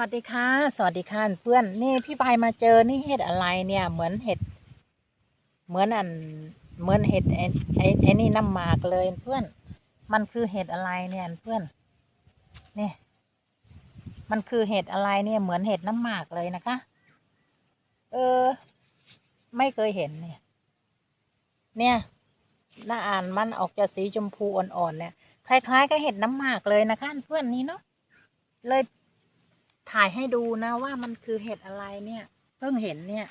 วัสดีค่ะ สวัสดีค่ะเพื่อนนี่พี่ใบมาเจอนี่เห็ดอะไรเนี่ย เหมือนเห็ด เหมือนอันเหมือนเห็ดไอ้ไอ้นี่น้ำหมากเลยเพื่อน มันคือเห็ดอะไรเนี่ยเพื่อนนี่มันคือเห็ดอะไรเนี่ยเหมือนเห็ดน้ำหมากเลยนะคะ เออ ไม่เคยเห็นเนี่ย เนี่ยหน้าอ่านมันออกจะสีชมพูอ่อนๆเนี่ยคล้ายๆกับเห็ดน้ำหมากเลยนะคะเพื่อนนี้เนาะเลย ถ่ายให้ดูนะว่ามันคือเห็ดอะไรเนี่ย เพิ่งเห็นเนี่ย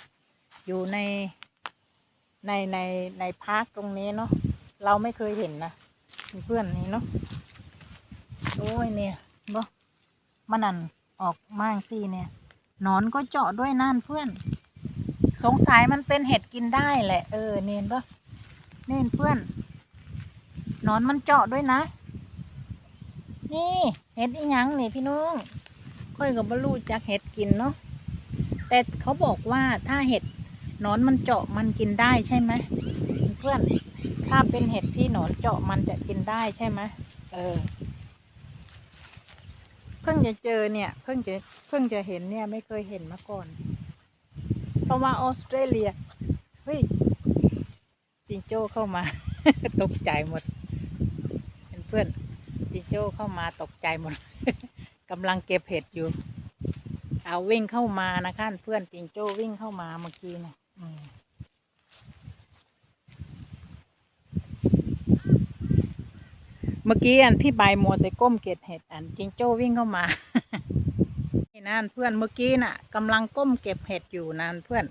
อยู่ในในในในพาร์คตรงนี้เนาะเราไม่เคยเห็นนะเพื่อนนี่เนาะโอ้ยเนี่ยบ่มันนั่นออกมากสิเนี่ยนอนก็เจาะด้วยนั่นเพื่อน สงสัยมันเป็นเห็ดกินได้แหละ เออเนียนปะเนียนเพื่อนนอนมันเจาะด้วยนะ นี่เห็ดอีหยังนี่พี่น้ง ค่อยกับบรูจักเห็ดกินเนาะแต่เขาบอกว่าถ้าเห็ดหนอนมันเจาะมันกินได้ใช่ไหมเพื่อนถ้าเป็นเห็ดที่หนอนเจาะมันจะกินได้ใช่ไหมเออ เพิ่งจะเจอเนี่ย เพิ่งจะเพิ่งจะเห็นเนี่ยไม่เคยเห็นมาก่อน เพราะว่าออสเตรเลียเฮ้ยจิงโจ้เข้ามา ตกใจหมดเพื่อนจิงโจ้เข้ามาตกใจหมด กำลังเก็บเห็ดอยู่ เอาวิ่งเข้ามานะคะเพื่อนจิงโจ้วิ่งเข้ามาเมื่อกี้เนี่ยเมื่อกี้อันพี่ใบมัวแต่ก้มเก็บเห็ดอันจิงโจ้วิ่งเข้ามานี่นั่นเพื่อนเมื่อกี้น่ะกำลังก้มเก็บเห็ดอยู่นั่นเพื่อน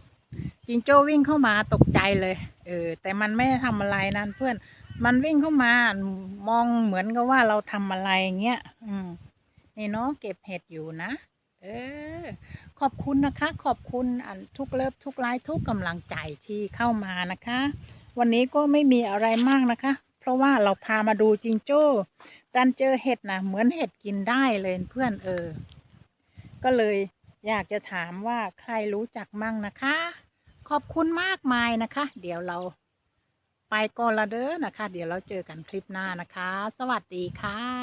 จิงโจ้วิ่งเข้ามาตกใจเลย เออ แต่มันไม่ได้ทำอะไรนั่นเพื่อน มันวิ่งเข้ามามองเหมือนกับว่าเราทำอะไรอย่างเงี้ย อืม นี่เนาะเก็บเห็ดอยู่นะ เออ ขอบคุณนะคะ ขอบคุณอันทุกเลิฟทุกไลค์ทุกกำลังใจที่เข้ามานะคะ วันนี้ก็ไม่มีอะไรมากนะคะ เพราะว่าเราพามาดูจิงโจ้ ดันเจอเห็ดนะเหมือนเห็ดกินได้เลยเพื่อนเออ ก็เลยอยากจะถามว่าใครรู้จักมั่งนะคะ ขอบคุณมากมายนะคะ เดี๋ยวเราไปก่อนละเด้อนะคะ เดี๋ยวเราเจอกันคลิปหน้านะคะ สวัสดีค่ะ